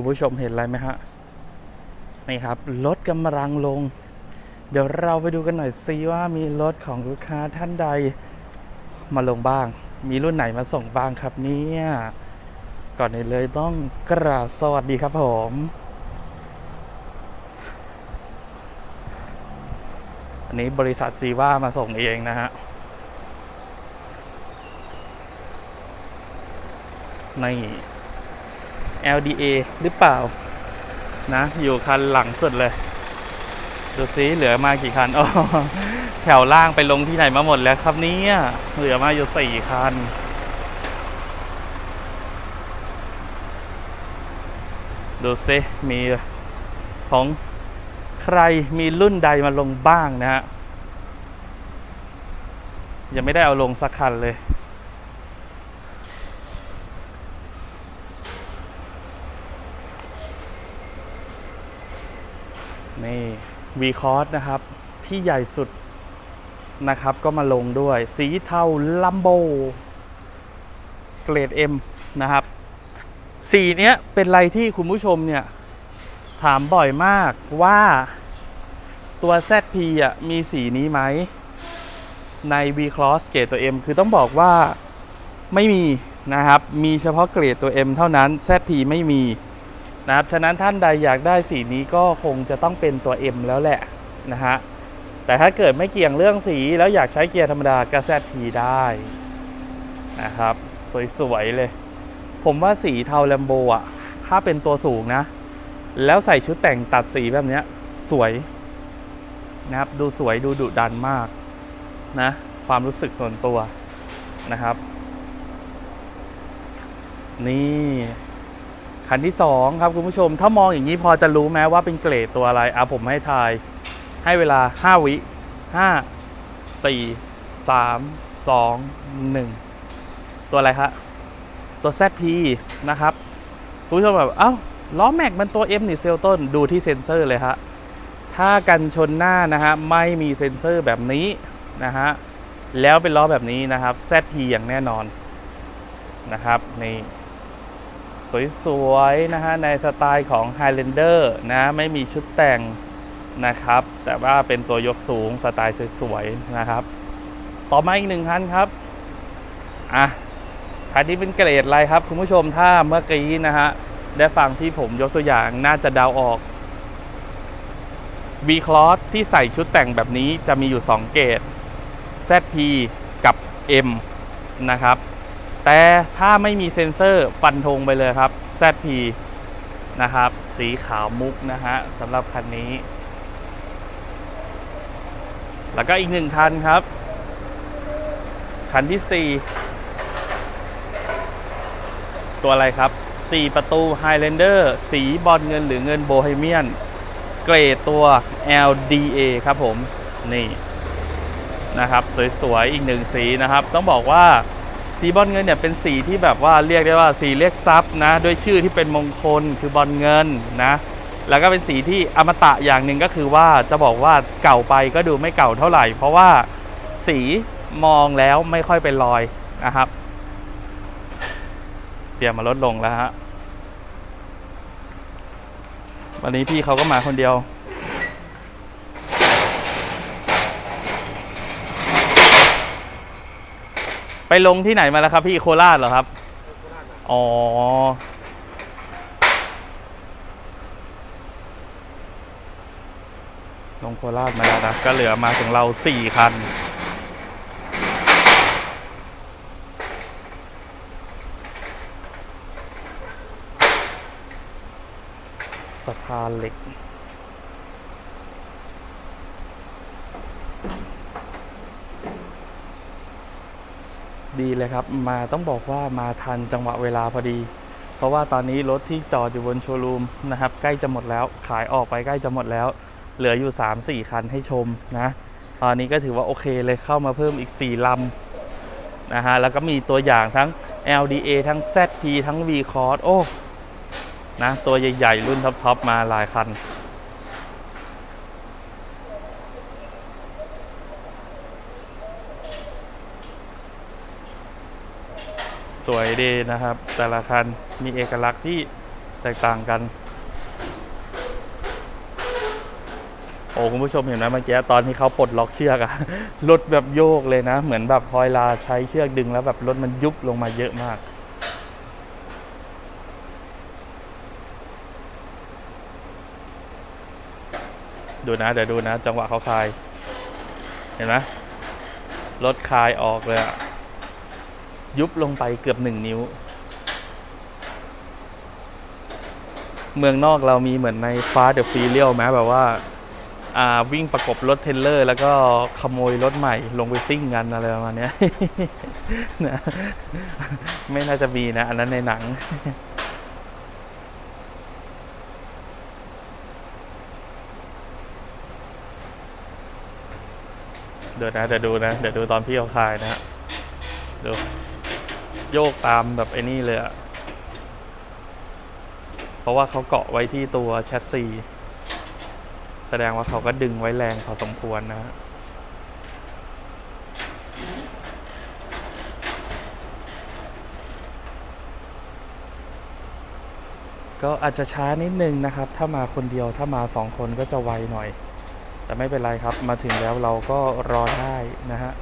คุณผู้ชมเห็นอะไรไหมฮะนี่ครับรถกำลังลง เดี๋ยวเราไปดูกันหน่อยซิว่ามีรถของลูกค้าท่านใดมาลงบ้าง มีรุ่นไหนมาส่งบ้างครับเนี่ยก่อนอื่นเลยต้องกราบสวัสดีครับผมอันนี้บริษัทซีว่ามาส่งเองนะฮะใน LDA หรือเปล่า นะ อยู่คันหลังสุดเลย ดูซิเหลือมากี่คันอ๋อแถวล่างไปลงที่ไหนมาหมดแล้วครับเนี่ยเหลือมาอยู่สี่คันดูซิมีของใครมีรุ่นใดมาลงบ้างนะฮะยังไม่ได้เอาลงสักคันเลย นี่ V c o s นะครับ ที่ใหญ่สุดนะครับ ก็มาลงด้วย สีเทาลัมโบเกรด M นะครับ สีเนี้ยเป็นอะไรที่คุณผู้ชมเนี่ย ถามบ่อยมากว่าตัว ZP อะมีสีนี้ไหม ใน V Cross เกรดตัว M คือต้องบอกว่าไม่มีนะครับ มีเฉพาะเกรดตัว M เท่านั้น ZP ไม่มี นะครับ ฉะนั้นท่านใดอยากได้สีนี้ก็คงจะต้องเป็นตัว M แล้วแหละนะฮะ แต่ถ้าเกิดไม่เกี่ยงเรื่องสีแล้วอยากใช้เกียร์ธรรมดาก็ ZP ได้นะครับ สวยๆเลย ผมว่าสีเทาแลมโบอะ ถ้าเป็นตัวสูงนะ แล้วใส่ชุดแต่งตัดสีแบบนี้สวยนะครับ ดูสวยดูดุดันมากนะ ความรู้สึกส่วนตัวนะครับ นี่ คันที่ 2 ครับคุณผู้ชม ถ้ามองอย่างนี้พอจะรู้ไหมว่าเป็นเกรดตัวอะไรอะผมให้ทาย ให้เวลา 5 วิ 5 4 3 2 1 ตัวอะไรฮะตัว ZP นะครับ คุณผู้ชมแบบ เอ้า ล้อแม็กมันตัว M นี่เซลต้น ดูที่เซ็นเซอร์เลยฮะ ถ้ากันชนหน้านะฮะ ไม่มีเซ็นเซอร์แบบนี้นะฮะ แล้วเป็นล้อแบบนี้นะครับ ZP อย่างแน่นอนนะครับ นี่ สวยๆนะฮะในสไตล์ของ Highlander นะไม่มีชุดแต่งนะครับ แต่ว่าเป็นตัวยกสูงสไตล์สวยๆนะครับ ต่อมาอีกหนึ่งคันครับอะคันนี้เป็นเกรดอะไรครับ คุณผู้ชมถ้าเมื่อกี้นะฮะได้ฟังที่ผมยกตัวอย่างน่าจะเดาออก V Cross ที่ใส่ชุดแต่งแบบนี้จะมีอยู่ 2 เกรด ZP กับ M นะครับ แต่ถ้าไม่มีเซ็นเซอร์ฟันธงไปเลยครับ ZP นะครับ สีขาวมุกนะฮะสำหรับคันนี้ แล้วก็อีกหนึ่งคันครับ คันที่ 4 ตัวอะไรครับ 4 ประตู Highlander สีบอลเงินหรือเงินโบฮีเมียน เกรดตัว LDA ครับผม นี่นะครับ สวย ๆ อีกหนึ่งสีนะครับ ต้องบอกว่า สีบอลเงินเนี่ยเป็นสีที่แบบว่าเรียกได้ว่าสีเรียกทรัพย์นะด้วยชื่อที่เป็นมงคลคือบอลเงินนะแล้วก็เป็นสีที่อมตะอย่างหนึ่งก็คือว่าจะบอกว่าเก่าไปก็ดูไม่เก่าเท่าไหร่ เพราะว่าสีมองแล้วไม่ค่อยเป็นรอยนะครับเตรียมมาลดลงแล้วฮะวันนี้พี่เขาก็มาคนเดียว ไปลงที่ไหนมาแล้วครับพี่โคราชเหรอครับ อ๋อ ลงโคราชมาแล้วนะ ก็เหลือมาถึงเราสี่คัน สะพานเหล็ก ดีเลยครับ มาต้องบอกว่ามาทันจังหวะเวลาพอดี เพราะว่าตอนนี้รถที่จอดอยู่บนโชว์รูมนะครับ ใกล้จะหมดแล้วขายออกไปใกล้จะหมดแล้ว เหลืออยู่ 3-4 คันให้ชมนะตอนนี้ก็ถือว่าโอเคเลยเข้ามาเพิ่มอีก 4 ลำนะฮะแล้วก็มีตัวอย่างทั้ง LDA ทั้ง ZP ทั้ง V Cross โอ้นะตัวใหญ่ ๆ รุ่นท็อปๆมาหลายคัน สวยดีนะครับ แต่ละคันมีเอกลักษณ์ที่แตกต่างกัน โอ้คุณผู้ชมเห็นไหมเมื่อกี้ตอนที่เขาปลดล็อกเชือกอะรถแบบโยกเลยนะ เหมือนแบบพอยลาใช้เชือกดึงแล้วแบบรถมันยุบลงมาเยอะมากดูนะเดี๋ยวดูนะ จังหวะเขาคลาย เห็นไหมรถคลายออกเลยอะ ยุบลงไปเกือบหนึ่งนิ้ว เมืองนอกเรามีเหมือนในฟ้าเดอะฟีเรียลไหมแบบว่าอ่าวิ่งประกบรถเทรลเลอร์ แล้วก็ขโมยรถใหม่ลงไปซิ่งกันอะไรประมาณนี้นะไม่น่าจะมีนะ อันนั้นในหนัง เดี๋ยวนะ เดี๋ยวดูนะ เดี๋ยวดูตอนพี่เขาคายนะฮะดู โยกตามแบบไอ้นี่เลยอะเพราะว่าเขาเกาะไว้ที่ตัวแชสซี แสดงว่าเขาก็ดึงไว้แรงพอสมควรนะฮะก็อาจจะช้านิดนึงนะครับ ถ้ามาคนเดียวถ้ามาสองคนก็จะไวหน่อย แต่ไม่เป็นไรครับ มาถึงแล้วเราก็รอได้นะฮะ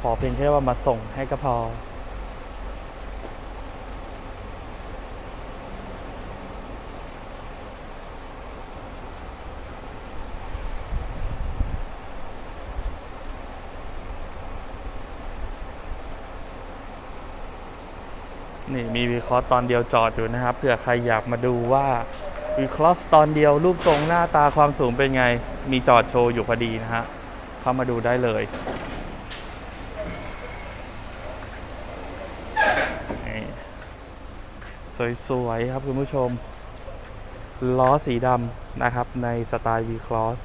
ขอเพียงแค่ว่ามาส่งให้ก็พอ นี่มีวีคอสตอนเดียวจอดอยู่นะครับเผื่อใครอยากมาดูว่าวีคอสตอนเดียวรูปทรงหน้าตาความสูงเป็นไง มีจอดโชว์อยู่พอดีนะฮะเข้ามาดูได้เลยสวยๆครับคุณผู้ชม ล้อสีดำนะครับในสไตล์ V-Cross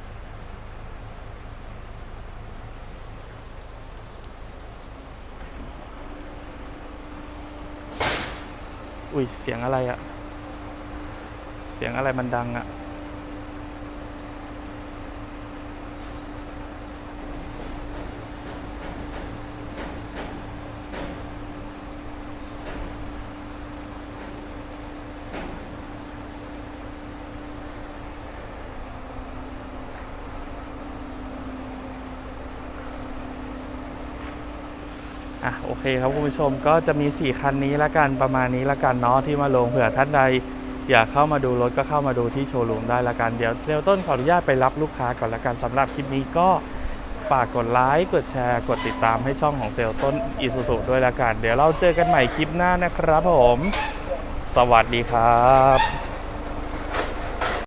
อุ้ย เสียงอะไรอะเสียงอะไรมันดังอะ อะโอเคครับคุณผู้ชมก็จะมี 4 คันนี้ละกันประมาณนี้ละกันเนาะที่มาลงเผื่อท่านใดอยากเข้ามาดูรถก็เข้ามาดูที่โชว์รูมได้ละกันเดี๋ยวเซลต้นขออนุญาตไปรับลูกค้าก่อนละกันสำหรับคลิปนี้ก็ฝากกดไลค์กดแชร์กดติดตามให้ช่องของเซลต้นอีซูซูด้วยละกันเดี๋ยวเราเจอกันใหม่คลิปหน้านะครับผม สวัสดีครับ